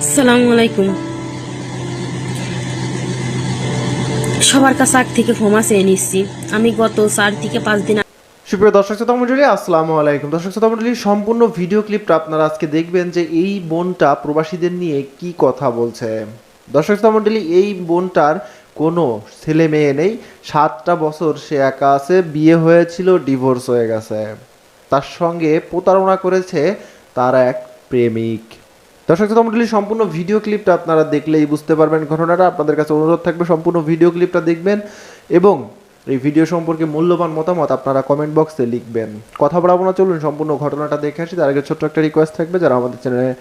আসসালামু সবার কাছে আগ থেকে নিচ্ছি। আমি গত চার থেকে পাঁচ দিন সুপ্রিয় দর্শক শ্রোতা মন্ডলী আসসালামু আলাইকুম। দর্শক শ্রোতা মন্ডলী সম্পূর্ণ ভিডিও ক্লিপটা আপনারা আজকে দেখবেন যে এই বোনটা প্রবাসীদের নিয়ে কি কথা বলছে। দর্শক শ্রোতা মন্ডলী এই বোনটার কোনো ছেলে মেয়ে নেই। সাতটা বছর সে একা আছে, বিয়ে হয়েছিল, ডিভোর্স হয়ে গেছে। তার সঙ্গে প্রতারণা করেছে তার এক প্রেমিক। দর্শক মন্ডলী সম্পূর্ণ ভিডিও ক্লিপটা আপনারা দেখলেই বুঝতে পারবেন ঘটনাটা। আপনাদের কাছে অনুরোধ থাকবে, সম্পূর্ণ ভিডিও ক্লিপটা দেখবেন এবং এই ভিডিও সম্পর্কে মূল্যবান মতামত আপনারা কমেন্ট বক্সে লিখবেন। কথা বলাবো না, চলুন সম্পূর্ণ ঘটনাটা দেখে আসি। তার আগে ছোট্ট একটা রিকোয়েস্ট থাকবে, যারা আমাদের চ্যানেলে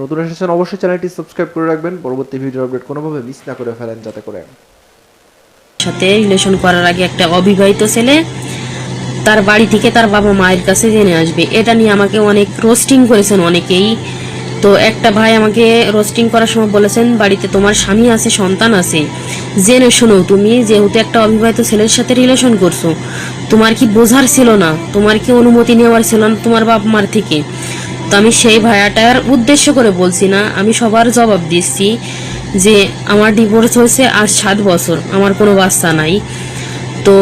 নতুন এসেছেন, অবশ্যই চ্যানেলটি সাবস্ক্রাইব করে রাখবেন। পরবর্তী ভিডিও আপডেট কোনোভাবে মিস না করে ফেলেন যাতে করে। সাথে রিলেশন করার আগে একটা অবিবাহিত ছেলে তার বাড়ি থেকে তার বাবা মায়ের কাছে জেনে আসবে। এটা নিয়ে আমাকে অনেক রোস্টিং করেছেন অনেকেই। তো একটা ভাই আমাকে রোস্টিং করার সময় বলেছেন, বাড়িতে তোমার স্বামী আছে, সন্তান আছে। জেনে শোনো তুমি, যেহেতু একটা অবিবাহিত ছেলের সাথে রিলেশন করছ, তোমার কি বোঝার ছিল না? তোমার কি অনুমতি নেওয়ার ছিল না তোমার বাপ মার থেকে? তো আমি সেই ভাইয়াটার উদ্দেশ্য করে বলছি না, আমি সবার জবাব দিচ্ছি যে আমার ডিভোর্স হয়েছে আর সাত বছর, আমার কোনো বাচ্চা নাই। তো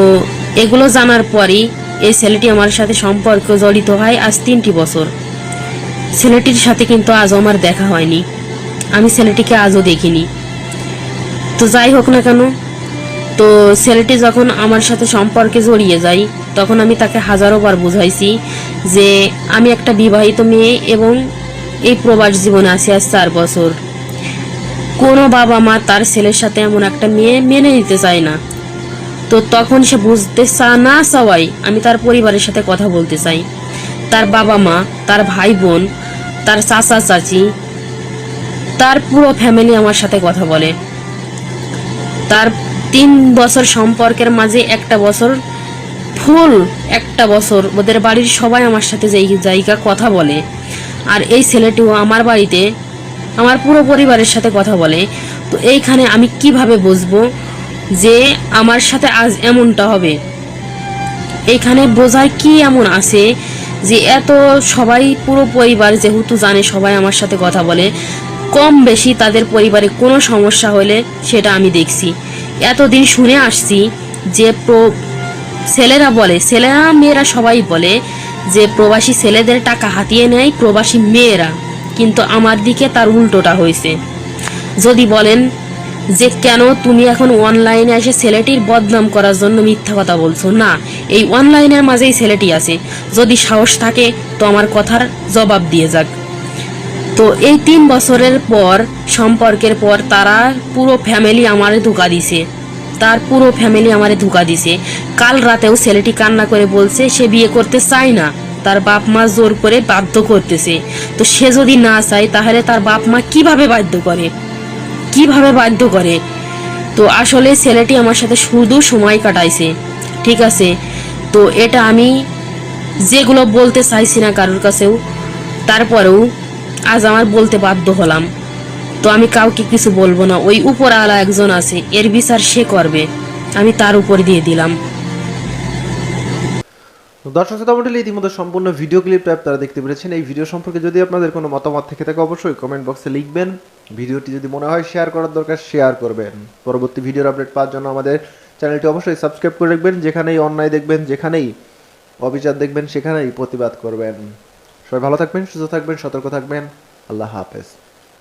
এগুলো জানার পরই এই ছেলেটি আমার সাথে সম্পর্ক জড়িত হয় আজ তিনটি বছর। ছেলেটির সাথে কিন্তু আজও আমার দেখা হয়নি। আমি ছেলেটিকে আজও দেখিনি। তো যাই হোক না কেন, তো ছেলেটি যখন আমার সাথে সম্পর্কে জড়িয়ে যায়, তখন আমি তাকে হাজারো বার বুঝাইছি যে আমি একটা বিবাহিত মেয়ে এবং এই প্রবাস জীবনে আছি আজ চার বছর। কোনো বাবা মা তার ছেলের সাথে এমন একটা মেয়ে মেনে নিতে চায় না। তো তখন সে বুঝতে চা, না চাওয়াই আমি তার পরিবারের সাথে কথা বলতে চাই। তার বাবা মা, তার ভাই বোন, তার চাচা, চাচি, তার পুরো ফ্যামিলি আমার সাথে কথা বলে। তার তিন বছর সম্পর্কের মাঝে একটা বছর, ফুল একটা বছর ওদের বাড়ির সবাই আমার সাথে জায়গা কথা বলে। আর এই ছেলেটিও আমার বাড়িতে, আমার পুরো পরিবারের সাথে কথা বলে। তো এইখানে আমি কীভাবে বুঝব যে আমার সাথে আজ এমনটা হবে? এখানে বোঝায় কি এমন আছে যে এত সবাই, পুরো পরিবার যেহেতু জানে, সবাই আমার সাথে কথা বলে, কম বেশি তাদের পরিবারে কোনো সমস্যা হলে সেটা আমি দেখছি। এতদিন শুনে আসছি যে প্র- ছেলেরা বলে, ছেলেরা, মেয়েরা সবাই বলে যে প্রবাসী ছেলেদের টাকা হাতিয়ে নেয় প্রবাসী মেয়েরা। কিন্তু আমার দিকে তার উল্টোটা হয়েছে। যদি বলেন যে কেন তুমি এখন অনলাইনে এসে ছেলেটির বদনাম করার জন্য মিথ্যা কথা বলছো? না, এই অনলাইনের মাঝেই ছেলেটি আছে। যদি সাহস থাকে, তো আমার কথার জবাব দিয়ে যাক। তো এই তিন বছরের পর, সম্পর্কের পর তারা পুরো ফ্যামিলি আমারে ধোকা দিছে। তার পুরো ফ্যামিলি আমারে ধোকা দিছে। কাল রাতেও ছেলেটি কান্না করে বলছে, সে বিয়ে করতে চায় না। তার বাপ মা জোর করে বাধ্য করতেছে। তো সে যদি না চায়, তাহলে তার বাপ মা কীভাবে বাধ্য করে? কীভাবে বাধ্য করে? তো আসলে ছেলেটি আমার সাথে শুধু সময় কাটাইছে, ঠিক আছে? তো এটা আমি যেগুলো বলতে চাইছি না কারোর কাছেও, তারপরেও আজ আমার বলতে বাধ্য হলাম। তো আমি কাউকে কিছু বলব না, ওই উপরওয়ালা একজন আছে, এর বিচার সে করবে। আমি তার উপর দিয়ে দিলাম। দর্শক শ্রোতা মন্ডলী ইতিমধ্যে সম্পূর্ণ ভিডিও ক্লিপটা আপনারা দেখতে পেরেছেন। এই ভিডিও সম্পর্কে যদি আপনাদের কোনো মতামত থেকে থাকে, অবশ্যই কমেন্ট বক্সে লিখবেন। ভিডিওটি যদি মনে হয় শেয়ার করার দরকার শেয়ার করবেন। পরবর্তী ভিডিওর আপডেট পাওয়ার জন্য আমাদের চ্যানেলটি অবশ্যই সাবস্ক্রাইব করে রাখবেন, যেখানেই অন্যায় দেখবেন, যেখানেই অবিচার দেখবেন, সেখানেই প্রতিবাদ করবেন। সবাই ভালো থাকবেন, সুস্থ থাকবেন, সতর্ক থাকবেন। আল্লাহ হাফেজ।